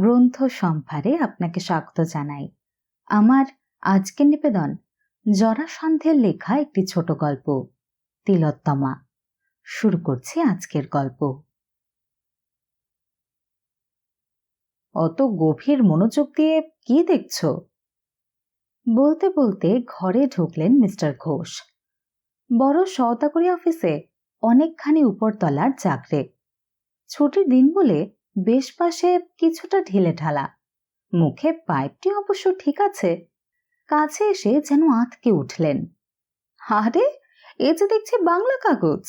গ্রন্থ সম্ভারে আপনাকে স্বাগত জানাই। আমার আজকের নিবেদন, জরাসন্ধের লেখা একটি ছোট গল্প, তিলোত্তমা। শুরু করছি আজকের গল্প। অত গভীর মনোযোগ দিয়ে কি দেখছ? বলতে বলতে ঘরে ঢুকলেন মিস্টার ঘোষ। বড় সওদাগরি অফিসে অনেকখানি উপরতলার চাকরে। ছুটির দিন বলে বেশ পাশে কিছুটা ঢিলে ঢালা। মুখে পাইপটি অবশ্য ঠিক আছে। কাছে এসে যেন আঁতকে উঠলেন। আরে এ যে দেখছি বাংলা কাগজ।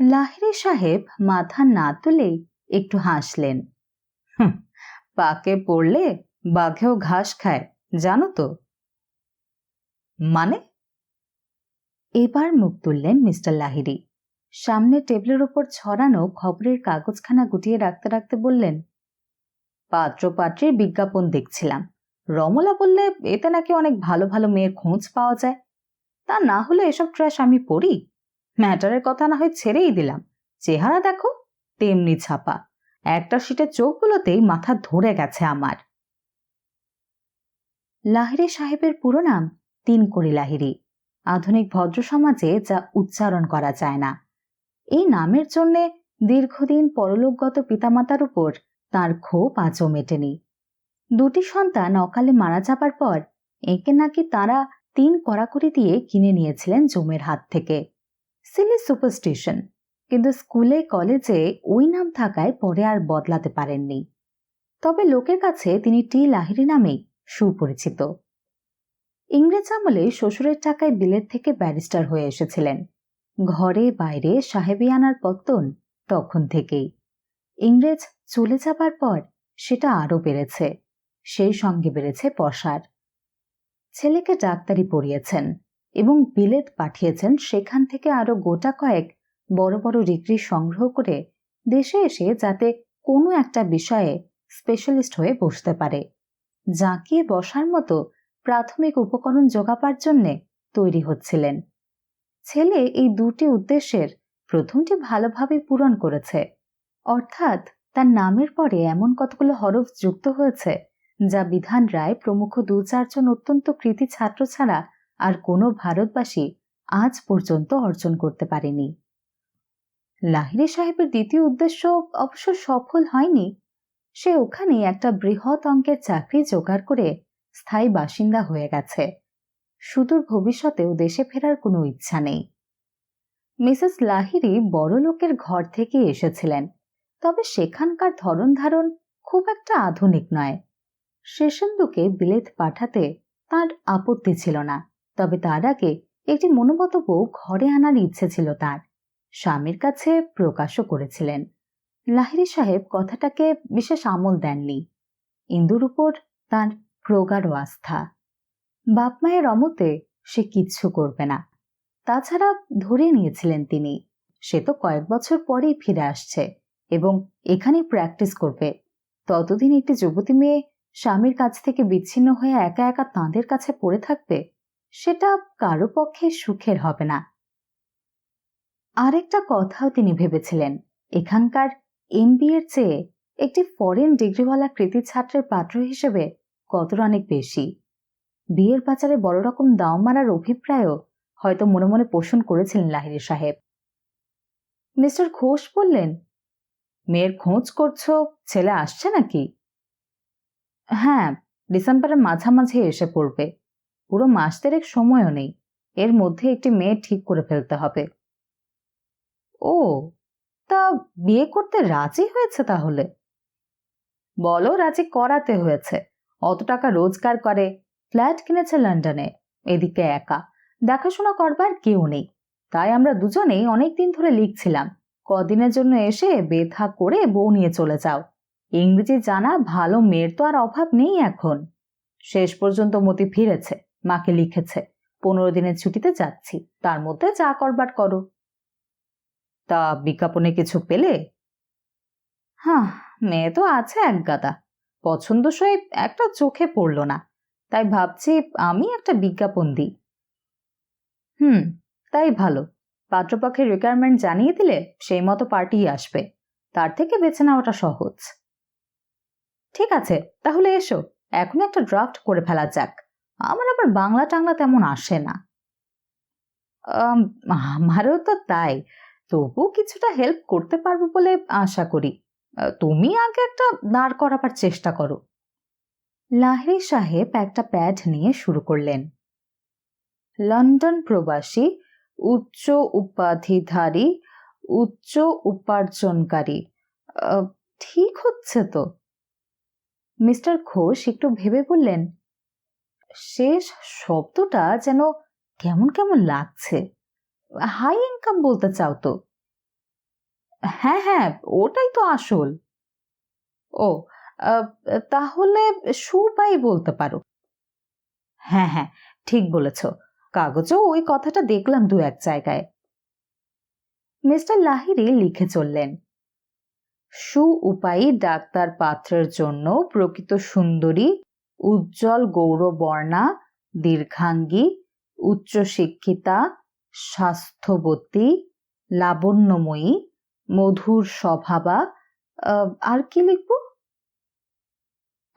লাহিরি সাহেব মাথা না তুলেই একটু হাসলেন। "হুঁ, পাকে পড়লে বাঘেও ঘাস খায় জানো তো। মানে? এবার মুখ তুললেন মিস্টার লাহিরি সামনে টেবিলের ওপর ছড়ানো খবরের কাগজখানা গুটিয়ে রাখতে রাখতে বললেন পাত্র পাত্রীর বিজ্ঞাপন দেখছিলাম। রমলা বললে এতে নাকি অনেক ভালো ভালো মেয়ের খোঁজ পাওয়া যায়। তা না হলে এসব ট্র্যাশ আমি পড়ি। ম্যাটারের কথা না হয় ছেড়েই দিলাম। চেহারা দেখো, তেমনি ছাপা। একটা সিটের চোখগুলোতেই মাথা ধরে গেছে আমার। লাহিরি সাহেবের পুরো নাম তিন করি লাহিরি আধুনিক ভদ্র সমাজে যা উচ্চারণ করা যায় না। এই নামের জন্যে দীর্ঘদিন পরলোকগত পিতামাতার উপর তার ক্ষোভ আজও মেটেনি। দুটি সন্তান অকালে মারা যাবার পর একে নাকি তারা তিন কড়াকড়ি দিয়ে কিনে নিয়েছিলেন জমের হাত থেকে। সিলি সুপারস্টিশন কিন্তু স্কুলে, কলেজে ওই নাম থাকায় পরে আর বদলাতে পারেননি। তবে লোকের কাছে তিনি টি. লাহিরি নামেই সুপরিচিত। ইংরেজ আমলে শ্বশুরের টাকায় বিলেত থেকে ব্যারিস্টার হয়ে এসেছিলেন। ঘরে বাইরে সাহেবিয়ানার পত্তন তখন থেকেই। ইংরেজ চলে যাবার পর সেটা আরও বেড়েছে, সেই সঙ্গে বেড়েছে পসার। ছেলেকে ডাক্তারি পড়িয়েছেন এবং বিলেত পাঠিয়েছেন সেখান থেকে আরও গোটা কয়েক বড় বড় ডিগ্রি সংগ্রহ করে দেশে এসে যাতে কোনো একটা বিষয়ে স্পেশালিস্ট হয়ে বসতে পারে জাঁকিয়ে বসার মতো প্রাথমিক উপকরণ জোগাবার জন্যে তৈরি হচ্ছিলেন। ছেলে এই দুটি উদ্দেশ্যের প্রথমটি ভালোভাবে পূরণ করেছে। অর্থাৎ তার নামের পরে এমন কতগুলো হরফ যুক্ত হয়েছে, যা বিধান রায় প্রমুখ দু চারজন অত্যন্ত কৃতি ছাত্র ছাড়া আর কোনো ভারতবাসী আজ পর্যন্ত অর্জন করতে পারেনি। লাহিরি সাহেবের দ্বিতীয় উদ্দেশ্য অবশ্য সফল হয়নি। সে ওখানে একটা বৃহৎ অঙ্কের চাকরি জোগাড় করে স্থায়ী বাসিন্দা হয়ে গেছে। সুদূর ভবিষ্যতেও দেশে ফেরার কোনো ইচ্ছা নেই। মিসেস লাহিরি বড় লোকের ঘর থেকে এসেছিলেন, তবে সেখানকার ধরন ধারণ খুব একটা আধুনিক নয়। শেষেন্দুকে বিলেত পাঠাতে তার আপত্তি ছিল না, তবে তার আগে একটি মনোমত বউ ঘরে আনার ইচ্ছে ছিল তার। স্বামীর কাছে প্রকাশও করেছিলেন। লাহিরি সাহেব কথাটাকে বিশেষ আমল দেননি। ইন্দুর উপর তার প্রগাঢ় আস্থা। বাপ মায়ের অমতে সে কিচ্ছু করবে না। তাছাড়া ধরে নিয়েছিলেন তিনি, সে তো কয়েক বছর পরেই ফিরে আসছে এবং এখানেই প্র্যাকটিস করবে। ততদিন একটি যুবতী মেয়ে স্বামীর কাছ থেকে বিচ্ছিন্ন হয়ে একা একা তাঁদের কাছে পড়ে থাকবে, সেটা কারও পক্ষে সুখের হবে না। আরেকটা কথাও তিনি ভেবেছিলেন, এখানকার এমবিএ এর চেয়ে একটি ফরেন ডিগ্রিওয়ালা কৃতি ছাত্রের পাত্র হিসেবে কতটা অনেক বেশি? বিয়ের বাজারে বড় রকম দাম মারার অভিপ্রায়ও হয়তো মনে মনে পোষণ করেছিলেন লাহিরি সাহেব। মিস্টার ঘোষ বললেন, মেয়ের খোঁজ করছ, ছেলে আসছে নাকি? হ্যাঁ ডিসেম্বরের মাঝামাঝি এসে পড়বে। পুরো মাস দেড়েক সময়ও নেই। এর মধ্যে একটি মেয়ে ঠিক করে ফেলতে হবে। ও, তা বিয়ে করতে রাজি হয়েছে তাহলে? বলো, রাজি করাতে হয়েছে। অত টাকা রোজগার করে ফ্ল্যাট কিনেছে লন্ডনে, এদিকে একা। দেখাশোনা করবার কেউ নেই। তাই আমরা দুজনেই অনেক দিন ধরে লিখছিলাম, কদিনের জন্য এসে বেথা করে বউ নিয়ে চলে যাও। ইংরেজি জানা ভালো মেয়ের তো আর অভাব নেই এখন। শেষ পর্যন্ত মতি ফিরেছে, মাকে লিখেছে, পনেরো দিনের ছুটিতে যাচ্ছি, তার মধ্যে যা করবার করো। তা বিজ্ঞাপনে কিছু পেলে? হ্যাঁ মেয়ে তো আছে এক গাদা পছন্দসই একটা চোখে পড়ল না। তাই ভাবছি আমি একটা বিজ্ঞাপন দিই। হুম তাই ভালো। পাত্রপক্ষের রিকোয়ারমেন্ট জানিয়ে দিলে সেই মতো পার্টি আসবে। তার থেকে বেছে নেওয়াটা সহজ। ঠিক আছে তাহলে এসো এখন একটা ড্রাফট করে ফেলা যাক। আমার আবার বাংলা টাংলা তেমন আসে না। আম, আমারও তো তাই। তবু কিছুটা হেল্প করতে পারব বলে আশা করি। তুমি আগে একটা দাঁড় করাবার চেষ্টা করো। লাহিরি সাহেব একটা প্যাড নিয়ে শুরু করলেন। লন্ডন প্রবাসী, উচ্চ উপাধিধারী, উচ্চ উপার্জনকারী ঠিক হচ্ছে তো? মিস্টার ঘোষ একটু ভেবে বললেন, শেষ শব্দটা যেন কেমন কেমন লাগছে। হাই ইনকাম বলতে চাও তো? হ্যাঁ হ্যাঁ ওটাই তো আসল। ও তাহলে সুপাই বলতে পারো। হ্যাঁ হ্যাঁ ঠিক বলেছ। কাগজেও ওই কথাটা দেখলাম দু এক জায়গায়। মিস্টার লাহিরি লিখে চললেন সু উপায়ী ডাক্তার পাত্রের জন্য প্রকৃত সুন্দরী, উজ্জ্বল গৌরবর্ণা, দীর্ঘাঙ্গী, উচ্চশিক্ষিতা, স্বাস্থ্যবতী, লাবণ্যময়ী, মধুর স্বভাবা আর কি লিখব?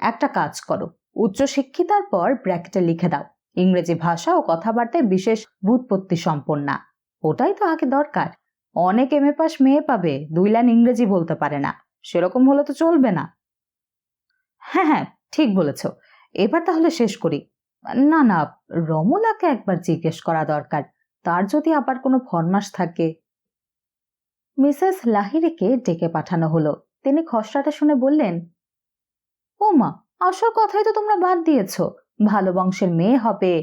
একটা কাজ করো। উচ্চশিক্ষিতার পর ব্র্যাকেটে লিখে দাও। ইংরেজি ভাষা ও কথাবার্তায় বিশেষ বুৎপত্তি সম্পন্না ওটাই তো আগে দরকার। অনেক এম এ পাস মেয়ে পাবে, দুই লাইন ইংরেজি বলতে পারে না। সেরকম হলে তো চলবে না। হ্যাঁ হ্যাঁ ঠিক বলেছ। এবার তাহলে শেষ করি। না না রমলাকে একবার জিজ্ঞেস করা দরকার। তার যদি আবার কোনো ফরমাস থাকে। মিসেস লাহিরিকে ডেকে পাঠানো হলো। তিনি খসড়াটা শুনে বললেন ও মা আসল কথাই তো তোমরা বাদ দিয়েছ। ভালো বংশের মেয়ে হবে,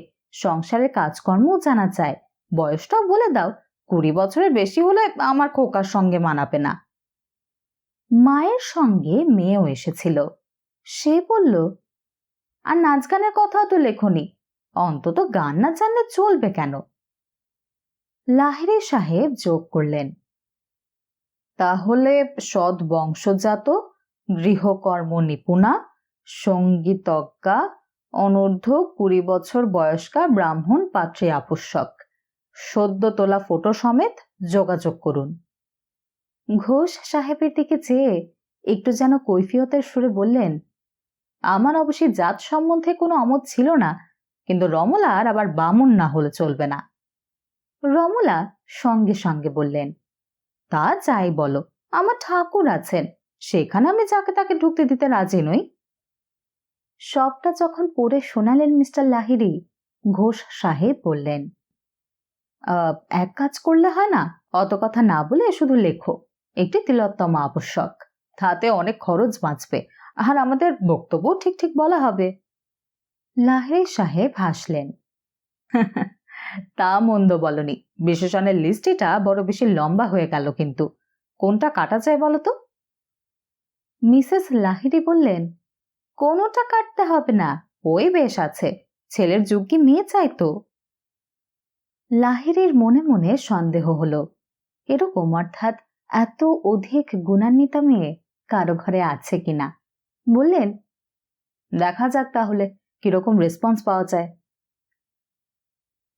সংসারের কাজকর্মও জানা যায় বয়সটাও বলে দাও, কুড়ি বছরের বেশি হলে আমার খোকার সঙ্গে মানাবে না। মায়ের সঙ্গে মেয়েও এসেছিল। সে বলল, আর নাচ গানের কথাও তো লেখনি, অন্তত গান না জানলে চলবে কেন? লাহিরি সাহেব যোগ করলেন, তাহলে সৎ বংশজাত, গৃহকর্ম নিপুণা সঙ্গীতজ্ঞা, অনূর্ধ্ব কুড়ি বছর বয়স্কা ব্রাহ্মণ পাত্রে আবশ্যক। সদ্য তোলা ফটো সমেত যোগাযোগ করুন। ঘোষ সাহেবের দিকে চেয়ে একটু যেন কৈফিয়তের সুরে বললেন, আমার অবশ্যই জাত সম্বন্ধে কোনো অমত ছিল না, কিন্তু রমলার আবার বামুন না হলে চলবে না। রমলা সঙ্গে সঙ্গে বললেন, তা যাই বলো, আমার ঠাকুর আছেন, সেখানে আমি যাকে তাকে ঢুকতে দিতে রাজি নই। সবটা যখন পড়ে শোনালেন মিস্টার লাহিরি ঘোষ সাহেব বললেন "আহ, এক কাজ করলে হয় না? অত কথা না বলে শুধু লেখো। একটি তিলোত্তমা আবশ্যক। তাতে অনেক খরচ বাঁচবে। আর আমাদের বক্তব্য ঠিক ঠিক বলা হবে। লাহিরি সাহেব হাসলেন তা মন্দ বলনি। বিশেষণের লিস্টিটা বড় বেশি লম্বা হয়ে গেল কিন্তু। কোনটা কাটা যায় বলো তো? মিসেস লাহিরি বললেন কোনোটা কাটতে হবে না, ওই বেশ আছে। ছেলের যোগ্যী মেয়ে চাই তো। লাহিরির মনে মনে সন্দেহ হলো, এরকম অর্থাৎ এত অধিক গুণান্বিতা মেয়ে কারও ঘরে আছে কিনা? বললেন, দেখা যাক তাহলে কীরকম রেসপন্স পাওয়া যায়।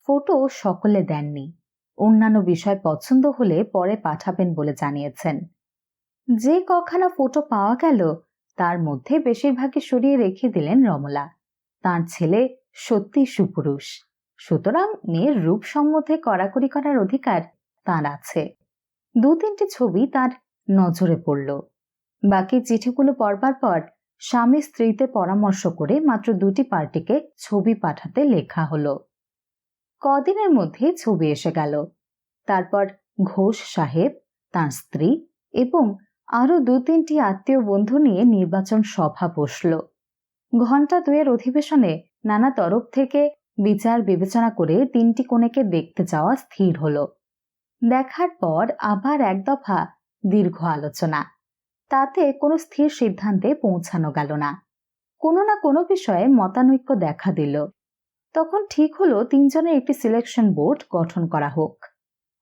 ফটো সকলে দেননি। অন্যান্য বিষয় পছন্দ হলে পরে পাঠাবেন বলে জানিয়েছেন। যে কখানা ফটো পাওয়া গেল তার মধ্যে বেশিরভাগই সরিয়ে রেখে দিলেন রমলা। তার ছেলে সত্যি সুপুরুষ। সুতরাং মেয়ের রূপ সম্বন্ধে কড়াকড়ি করার অধিকার তার আছে। দু তিনটি ছবি তার নজরে পড়ল। বাকি চিঠিগুলো পড়বার পর স্বামী স্ত্রীতে পরামর্শ করে মাত্র দুটি পার্টিকে ছবি পাঠাতে লেখা হলো। কদিনের মধ্যে ছবি এসে গেল। তারপর ঘোষ সাহেব, তার স্ত্রী এবং আরও দু তিনটি আত্মীয় বন্ধু নিয়ে নির্বাচন সভা বসল। ঘণ্টা দুয়ের অধিবেশনে নানা তরফ থেকে বিচার বিবেচনা করে তিনটি কনেকে দেখতে যাওয়া স্থির হলো। দেখার পর আবার এক দফা দীর্ঘ আলোচনা। তাতে কোনো স্থির সিদ্ধান্তে পৌঁছানো গেল না। কোনো না কোনো বিষয়ে মতানৈক্য দেখা দিল। তখন ঠিক হলো তিনজনের একটি সিলেকশন বোর্ড গঠন করা হোক।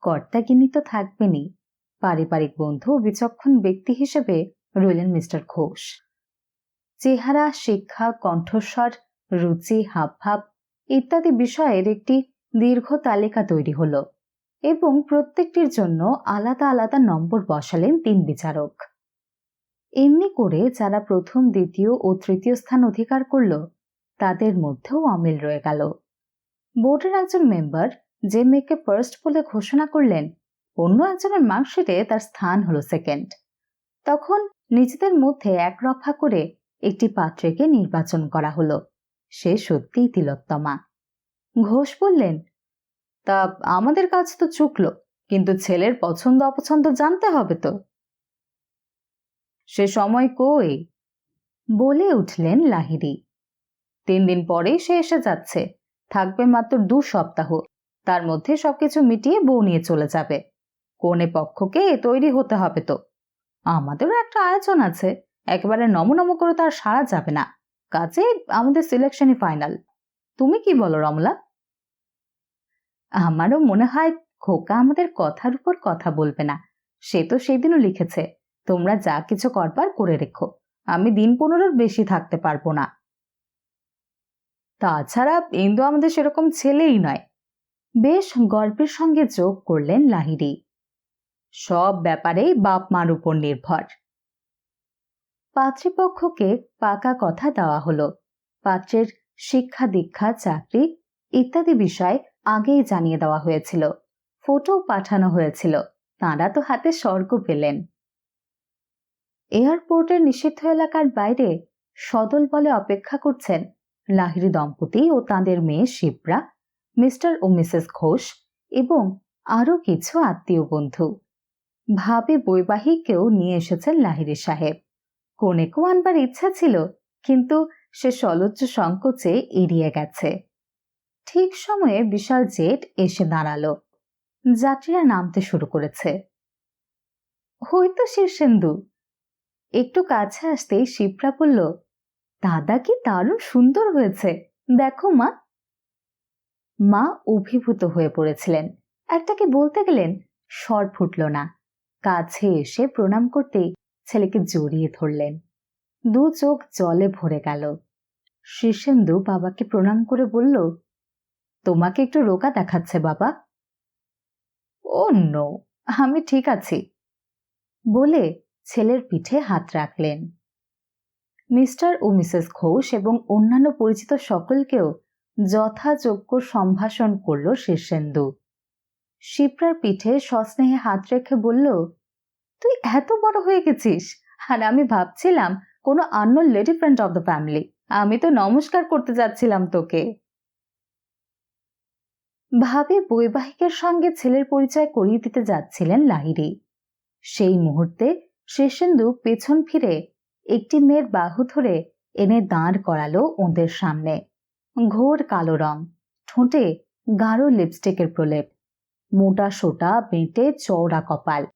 কর্তাগিনি তো থাকবেনই। পারিবারিক বন্ধু বিচক্ষণ ব্যক্তি হিসেবে রইলেন মিস্টার ঘোষ। চেহারা, শিক্ষা, কণ্ঠস্বর, রুচি, হাবভাব ইত্যাদি বিষয়ের একটি দীর্ঘ তালিকা তৈরি হল এবং প্রত্যেকটির জন্য আলাদা আলাদা নম্বর বসালেন তিন বিচারক। এমনি করে যারা প্রথম, দ্বিতীয় ও তৃতীয় স্থান অধিকার করল, তাদের মধ্যেও অমিল রয়ে গেল। বোর্ডের একজন মেম্বার যে মেয়েকে ফার্স্ট বলে ঘোষণা করলেন অন্য একজনের মার্কশিটে তার স্থান হলো সেকেন্ড তখন নিজেদের মধ্যে একরফা করে একটি পাত্রীকে নির্বাচন করা হলো। সে সত্যিই তিলোত্তমা। ঘোষ বললেন, তা আমাদের কাজ তো চুকলো, কিন্তু ছেলের পছন্দ অপছন্দ জানতে হবে তো। সে সময় কই? বলে উঠলেন লাহিরি তিন দিন পরেই সে এসে যাচ্ছে। থাকবে মাত্র দু সপ্তাহ। তার মধ্যে সবকিছু মিটিয়ে বউ নিয়ে চলে যাবে। কোনে পক্ষকে তৈরি হতে হবে তো। আমাদেরও একটা আয়োজন আছে। একেবারে নমনম করে তার সারা যাবে না। কাজে আমাদের সিলেকশনই ফাইনাল তুমি কি বলো, রমলা? আমারও মনে হয় খোকা আমাদের কথার উপর কথা বলবে না। সে তো সেদিনও লিখেছে, তোমরা যা কিছু করবার করে রেখো। আমি দিন পনেরোর বেশি থাকতে পারব না। তাছাড়া ইন্দু আমাদের সেরকম ছেলেই নয়। বেশ গল্পের সঙ্গে যোগ করলেন লাহিরি সব ব্যাপারেই বাপ মার উপর নির্ভর। পাত্রীপক্ষকে পাকা কথা দেওয়া হলো। পাত্রের শিক্ষা, দীক্ষা, চাকরি ইত্যাদি বিষয় আগেই জানিয়ে দেওয়া হয়েছিল। ফটো পাঠানো হয়েছিল। তাঁরা তো হাতে স্বর্গ পেলেন। এয়ারপোর্টের নিষিদ্ধ এলাকার বাইরে সদল বলে অপেক্ষা করছেন লাহিরি দম্পতি ও তাঁদের মেয়ে শিবরা, মিস্টার ও মিসেস ঘোষ এবং আরও কিছু আত্মীয় বন্ধু। ভাবে বৈবাহিককেও নিয়ে এসেছেন লাহিরি সাহেব। কনেকেও আনবার ইচ্ছা ছিল, কিন্তু সে সলজ্জ সংকোচে এড়িয়ে গেছে। ঠিক সময়ে বিশাল জেট এসে দাঁড়াল। যাত্রীরা নামতে শুরু করেছে। হয়তো শীর্ষেন্দু একটু কাছে আসতেই শিবরা বলল, দাদা কি দারুণ সুন্দর হয়েছে, দেখো মা। মা অভিভূত হয়ে পড়েছিলেন। একটাকে বলতে গেলেন, স্বর ফুটল না। কাছে এসে প্রণাম করতেই ছেলেকে জড়িয়ে ধরলেন। দু চোখ জলে ভরে গেল। শীর্ষেন্দু বাবাকে প্রণাম করে বলল, তোমাকে একটু রোগা দেখাচ্ছে বাবা? ও, নো, আমি ঠিক আছি। বলে ছেলের পিঠে হাত রাখলেন। মিস্টার ও মিসেস ঘোষ এবং অন্যান্য পরিচিত সকলকেও যথাযোগ্য সম্ভাষণ করল শীর্ষেন্দু। শিপ্রার পিঠে সস্নেহে হাত রেখে বলল, তুই এত বড় হয়ে গেছিস। আর আমি ভাবছিলাম, কোনো unknown lady friend of the family আমি তো নমস্কার করতে যাচ্ছিলাম তোকে। ভাবে বৈবাহিকের সঙ্গে ছেলের পরিচয় করিয়ে দিতে যাচ্ছিলেন লাহিরি সেই মুহূর্তে শেষেন্দু পেছন ফিরে একটি মেয়ের বাহু ধরে এনে দাঁড় করালো ওদের সামনে। ঘোর কালো রং, ঠোঁটে গাঢ় লিপস্টিকের প্রলেপ। মোটা সোটা বেঁটে চওড়া কপাল।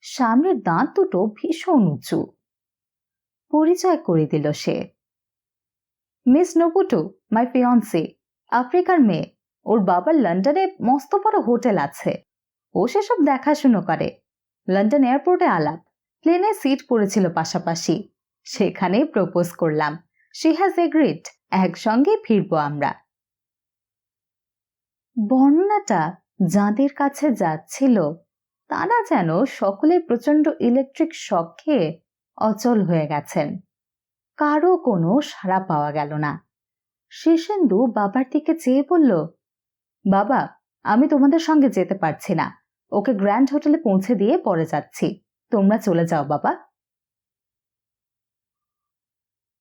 সামনের দাঁত দুটো ভীষণ উঁচু। পরিচয় করে দিল সে। মিস নপুটু মাই ফিয়ন্সি, আফ্রিকার মেয়ে। ওর বাবার লন্ডনে মস্ত বড় হোটেল আছে। ও সেসব দেখাশুনো করে। লন্ডন এয়ারপোর্টে আলাপ। প্লেনে সিট পড়েছিল পাশাপাশি। সেখানেই প্রপোজ করলাম। She has agreed. একসঙ্গে ফিরবো আমরা। বর্ণনাটা যাঁদের কাছে যাচ্ছিল তারা যেন সকলে প্রচণ্ড ইলেকট্রিক শক খেয়ে অচল হয়ে গেছেন। কারও কোনো সাড়া পাওয়া গেল না। শীর্ষেন্দু বাবার দিকে চেয়ে বলল, বাবা, আমি তোমাদের সঙ্গে যেতে পারছি না। ওকে গ্র্যান্ড হোটেলে পৌঁছে দিয়ে পরে যাচ্ছি। তোমরা চলে যাও, বাবা।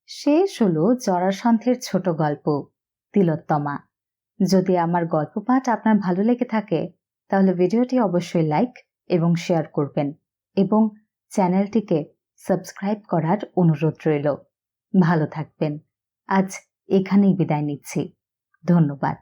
শেষ হলো জরাসন্ধের ছোট গল্প, তিলোত্তমা। যদি আমার গল্প পাঠ আপনার ভালো লেগে থাকে, তাহলে ভিডিওটি অবশ্যই লাইক এবং শেয়ার করবেন এবং চ্যানেলটিকে সাবস্ক্রাইব করার অনুরোধ রইল। ভালো থাকবেন। আজ এখানেই বিদায় নিচ্ছি। ধন্যবাদ।